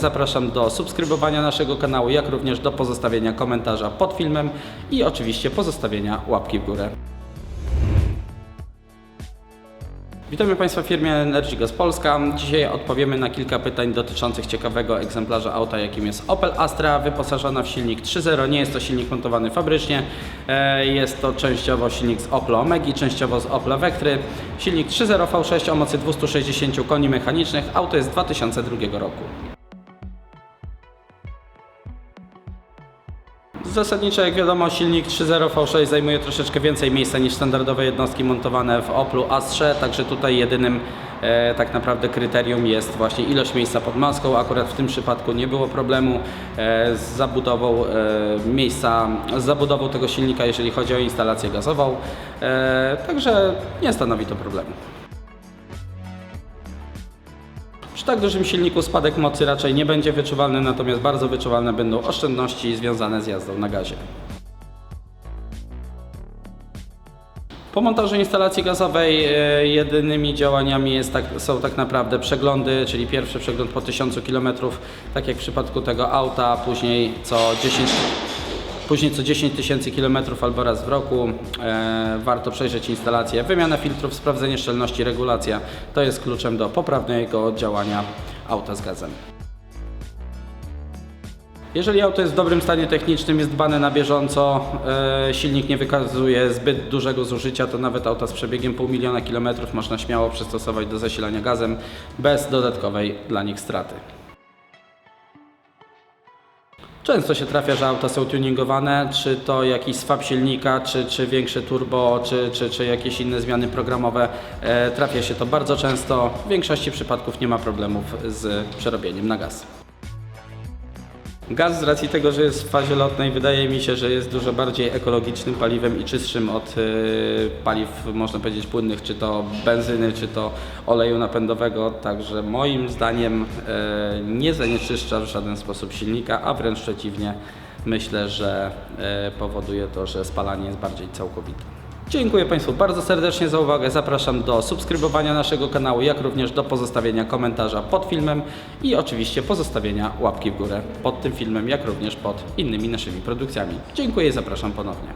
Zapraszam do subskrybowania naszego kanału, jak również do pozostawienia komentarza pod filmem i oczywiście pozostawienia łapki w górę. Witamy Państwa w firmie Energy Gas Polska. Dzisiaj odpowiemy na kilka pytań dotyczących ciekawego egzemplarza auta, jakim jest Opel Astra, wyposażona w silnik 3.0. Nie jest to silnik montowany fabrycznie, e, jest to częściowo silnik z Opla Omegi, częściowo z Opla Vectry. Silnik 3.0 V6 o mocy 260 koni mechanicznych. Auto jest z 2002 roku. Zasadniczo, jak wiadomo, silnik 3.0 V6 zajmuje troszeczkę więcej miejsca niż standardowe jednostki montowane w Oplu Astrze, także tutaj jedynym e, tak naprawdę kryterium jest właśnie ilość miejsca pod maską. Akurat w tym przypadku nie było problemu e, z zabudową e, miejsca, z zabudową tego silnika, jeżeli chodzi o instalację gazową, e, także nie stanowi to problemu. Tak dużym silniku spadek mocy raczej nie będzie wyczuwalny, natomiast bardzo wyczuwalne będą oszczędności związane z jazdą na gazie. Po montażu instalacji gazowej e, jedynymi działaniami tak, są tak naprawdę przeglądy, czyli pierwszy przegląd po 1000 km, tak jak w przypadku tego auta, później co 10 Później co 10 tysięcy kilometrów albo raz w roku e, warto przejrzeć instalację, wymiana filtrów, sprawdzenie szczelności, regulacja. To jest kluczem do poprawnego działania auta z gazem. Jeżeli auto jest w dobrym stanie technicznym, jest dbane na bieżąco, e, silnik nie wykazuje zbyt dużego zużycia, to nawet auta z przebiegiem pół miliona kilometrów można śmiało przystosować do zasilania gazem bez dodatkowej dla nich straty. Często się trafia, że auta są tuningowane, czy to jakiś swap silnika, czy, czy większe turbo, czy, czy, czy jakieś inne zmiany programowe. E, trafia się to bardzo często. W większości przypadków nie ma problemów z przerobieniem na gaz. Gaz z racji tego, że jest w fazie lotnej, wydaje mi się, że jest dużo bardziej ekologicznym paliwem i czystszym od y, paliw, można powiedzieć, płynnych, czy to benzyny, czy to oleju napędowego. Także moim zdaniem y, nie zanieczyszcza w żaden sposób silnika, a wręcz przeciwnie, myślę, że y, powoduje to, że spalanie jest bardziej całkowite. Dziękuję Państwu bardzo serdecznie za uwagę. Zapraszam do subskrybowania naszego kanału, jak również do pozostawienia komentarza pod filmem i oczywiście pozostawienia łapki w górę pod tym filmem, jak również pod innymi naszymi produkcjami. Dziękuję i zapraszam ponownie.